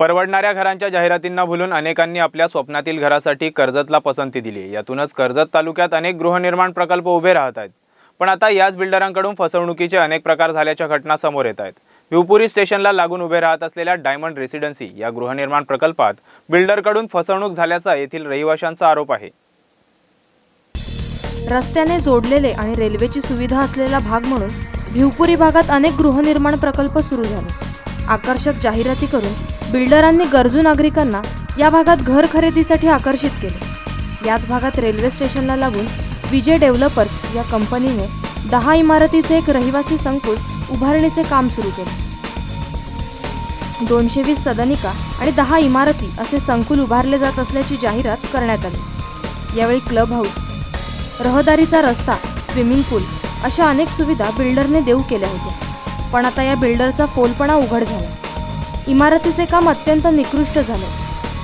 परवडणाऱ्या घरांच्या जाहिरातींना भुलून अनेकांनी आपल्या स्वप्नातील घरासाठी कर्जतला पसंती दिली. यातूनच कर्जत तालुक्यात अनेक गृहनिर्माण प्रकल्प उभे राहत आहेत. पण आता याच बिल्डरांकडून फसवणुकीचे अनेक प्रकार झाल्याच्या घटना समोर येत आहेत. विवपुरी स्टेशनला लागून उभे राहत असलेल्या डायमंड रेसिडेन्सी या गृहनिर्माण प्रकल्पात बिल्डरकडून फसवणूक झाल्याचा येथील रहिवाशांचा आरोप आहे. रस्त्याने जोडलेले आणि रेल्वेची सुविधा असलेला भाग म्हणून भिवपुरी भागात अनेक गृहनिर्माण प्रकल्प सुरू झाले. आकर्षक जाहिराती करून बिल्डरांनी गरजू नागरिकांना या भागात घर खरेदीसाठी आकर्षित केले. याच भागात रेल्वे स्टेशनला लागून विजय डेव्हलपर्स या कंपनीने दहा इमारतीचे एक रहिवासी संकुल उभारणीचे काम सुरू केले. दोनशे वीस सदनिका आणि दहा इमारती असे संकुल उभारले जात असल्याची जाहिरात करण्यात आली. यावेळी क्लब हाऊस रहदारीचा रस्ता स्विमिंग पूल अशा अनेक सुविधा बिल्डरने देऊ केल्या होत्या. पण आता या बिल्डरचा फोलपणा उघड झाला. इमारतीचे काम अत्यंत निकृष्ट झाले.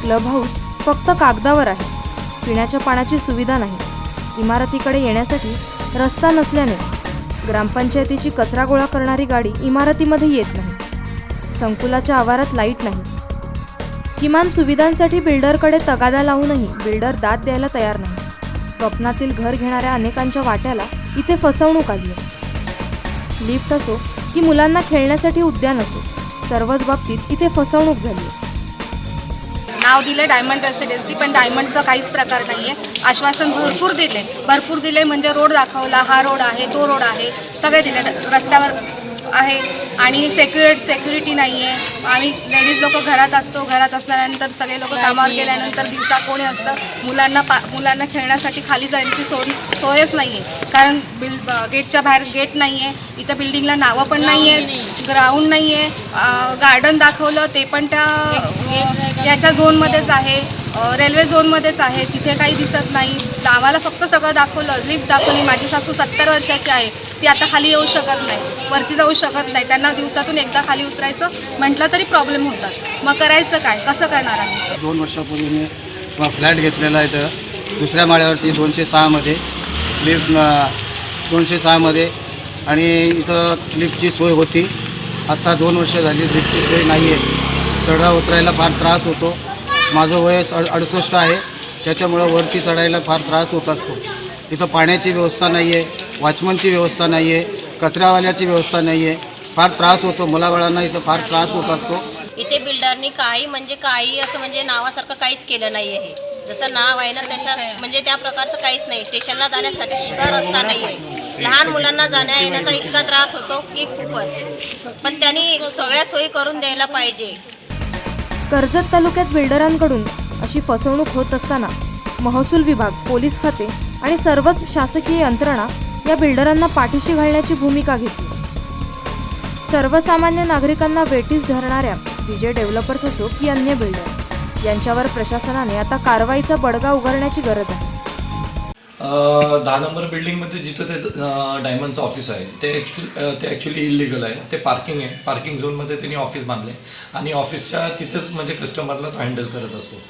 क्लब हाऊस फक्त कागदावर आहे. पिण्याच्या पाण्याची सुविधा नाही. इमारतीकडे येण्यासाठी रस्ता नसल्याने ग्रामपंचायतीची कचरा गोळा करणारी गाडी इमारतीमध्ये येत नाही. संकुलाच्या आवारात लाइट नाही. किमान सुविधांसाठी बिल्डरकडे तगादा लावूनही बिल्डर दाद द्यायला तयार नाही. स्वप्नातील घर घेणाऱ्या अनेकांच्या वाट्याला इथे फसवणूक आली आहे. लिफ्ट असो की मुलांना खेळण्यासाठी उद्यान असो सर्वच बाबतीत इथे फसवणूक झाली. नाव दिले डायमंड रेसिडेन्सी पण डायमंडचा काहीच प्रकार नाही आहे आश्वासन भरपूर दिले. भरपूर दिले म्हणजे रोड दाखवला हा रोड आहे तो रोड आहे. सगळे दिले. रस्त्यावर आहे आणि सेक्युरिट सेक्युरिटी नाही आहे आम्ही लेडीज लोक घरात असतो घरात असल्यानंतर सगळे लोक कामावर गेल्यानंतर दिवसा कोणी असतं मुलांना पा मुलांना खेळण्यासाठी खाली जाण्याची सोय सोयच नाही आहे कारण बिल गेटच्या बाहेर गेट नाही आहे इथं बिल्डिंगला नावं पण नाही आहे ग्राउंड नाही आहे गार्डन दाखवलं ते पण त्या याच्या झोनमध्येच आहे. रेल्वे झोनमध्येच आहे. तिथे काही दिसत नाही. तर आम्हाला फक्त सगळं दाखवलं. लिफ्ट दाखवली. माझी सासू सत्तर वर्षाची आहे. ती आता खाली येऊ शकत नाही. वरती जाऊ शकत नाही. त्यांना दिवसातून एकदा खाली उतरायचं म्हटलं तरी प्रॉब्लेम होतात. मग करायचं काय? कसं करणार आहे दोन वर्षापूर्वी मी फ्लॅट घेतलेला आहे तर दुसऱ्या माळ्यावरती दोनशे सहामध्ये लिफ्ट दोनशे सहामध्ये आणि इथं लिफ्टची सोय होती. आत्ता दोन वर्ष झाली लिफ्टची सोय नाही आहे चढा उतरायला फार त्रास होतो. माझं वय अड अडुसष्ट आहे. त्याच्यामुळं वरती चढायला फार त्रास होत असतो. इथं पाण्याची व्यवस्था नाही आहे वॉचमनची व्यवस्था नाही आहे कचऱ्यावाल्याची व्यवस्था नाही आहे फार त्रास होतो. मुलाबाळांना इथं फार त्रास होत असतो. इथे बिल्डरनी काही म्हणजे काही असं म्हणजे नावासारखं काहीच केलं नाही आहे जसं नाव आहे ना तशा म्हणजे त्या प्रकारचं काहीच नाही. स्टेशनला जाण्यासाठी सुद्धा रस्ता नाही आहे लहान मुलांना जाण्या येण्याचा इतका त्रास होतो की खूपच. पण त्यांनी सगळ्या सोयी करून द्यायला पाहिजे. कर्जत तालुक्यात बिल्डरांकडून अशी फसवणूक होत असताना महसूल विभाग पोलीस खाते आणि सर्वच शासकीय यंत्रणा या बिल्डरांना पाठीशी घालण्याची भूमिका घेतली. सर्वसामान्य नागरिकांना वेठीस धरणाऱ्या विजय डेव्हलपर्स असो की अन्य बिल्डर. यांच्यावर प्रशासनाने आता कारवाईचा बडगा उगारण्याची गरज आहे. दहा नंबर बिल्डिंगमध्ये जिथं ते डायमंडचं ऑफिस आहे ते ॲक्च्युली ते ॲक्च्युली इलिगल आहे. ते पार्किंग आहे. पार्किंग झोनमध्ये त्यांनी ऑफिस बांधले आणि ऑफिसच्या तिथेच म्हणजे कस्टमरला तो हँडल करत असतो.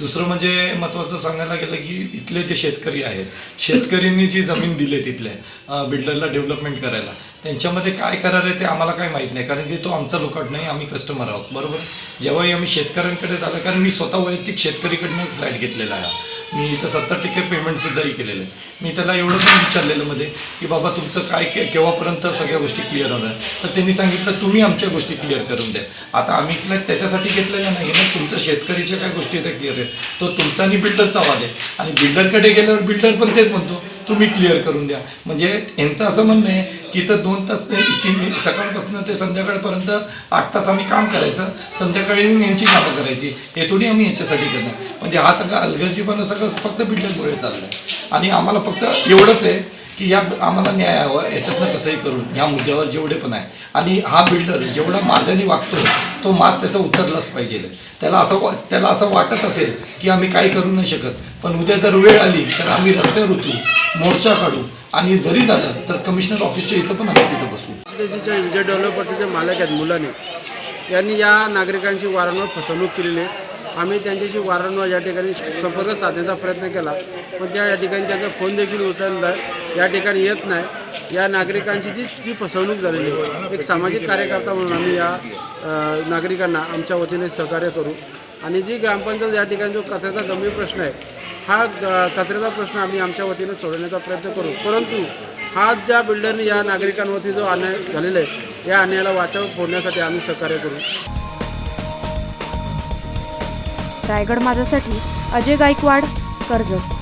दुसरं म्हणजे महत्त्वाचं सांगायला गेलं की इथले जे शेतकरी आहेत शेतकऱ्यांनी जी जमीन दिली आहे तिथल्या बिल्डरला डेव्हलपमेंट करायला त्यांच्यामध्ये काय करार आहे ते आम्हाला काय माहीत नाही. कारण की तो आमचा लुकाट नाही आम्ही कस्टमर आहोत. बरोबर? जेव्हाही आम्ही शेतकऱ्यांकडे झालं कारण मी स्वतः वैयक्तिक शेतकरीकडनं फ्लॅट घेतलेला आहे. मी इथं सत्तर टक्के पेमेंटसुद्धाही केलेलं आहे. मी त्याला एवढं पण विचारलेलं मध्ये की बाबा तुमचं काय के केव्हापर्यंत सगळ्या गोष्टी क्लिअर होणार तर त्यांनी सांगितलं तुम्ही आमच्या गोष्टी क्लिअर करून द्या. आता आम्ही फ्लॅट त्याच्यासाठी घेतलेला नाही ना तुमचं शेतकरीच्या काय गोष्टी आहेत क्लिअर आहे तो तुमचा आणि बिल्डरचा वाद आहे. आणि बिल्डरकडे गेल्यावर बिल्डर पण तेच म्हणतो तुम्ही क्लिअर करून द्या. म्हणजे यांचं असं म्हणणं आहे की इथं दोन तास तीन सकाळपासून ते संध्याकाळपर्यंत आठ तास आम्ही काम करायचं. संध्याकाळी येऊन यांची कामं करायची. हे थोडी आम्ही याच्यासाठी करणार. म्हणजे हा सगळा अलगर्जीपणा सगळं फक्त बिल्डरमुळे चाललं आहे आणि आम्हाला फक्त एवढंच आहे की या आम्हाला न्याय हवा याच्यातनं कसंही करून या मुद्द्यावर जेवढे पण आहे. आणि हा बिल्डर जेवढा माझ्याने वागतो तो मास त्याचा उतरलाच पाहिजे. त्याला असं वा त्याला असं वाटत असेल की आम्ही काही करू नाही शकत. पण उद्या जर वेळ आली तर आम्ही रस्त्यावर उतरू मोर्चा काढू. आणि जरी झालं तर कमिशनर ऑफिसच्या इथं पण आम्ही तिथं बसू. विजय डेव्हलपर्सचे जे मालक आहेत मुलाने यांनी या नागरिकांची वारंवार फसवणूक केलेली आहे. आम्ही त्यांच्याशी वारंवार या ठिकाणी संपर्क साधण्याचा प्रयत्न केला. पण त्या या ठिकाणी त्यांचा फोन देखील उचलला या ठिकाणी येत नाही. या नागरिकांची जी जी फसवणूक झालेली आहे एक सामाजिक कार्यकर्ता म्हणून आम्ही या नागरिकांना आमच्या वतीने सहकार्य करू. आणि जी ग्रामपंचायत या ठिकाणी जो कचऱ्याचा गंभीर प्रश्न आहे हा कचऱ्याचा प्रश्न आम्ही आमच्या वतीने सोडवण्याचा प्रयत्न करू. परंतु हा ज्या बिल्डरने या नागरिकांवरती जो अन्याय झालेला आहे या अन्यायाला वाचा फोडण्यासाठी आम्ही सहकार्य करू. रायगड माझ्यासाठी अजय गायकवाड कर्जत.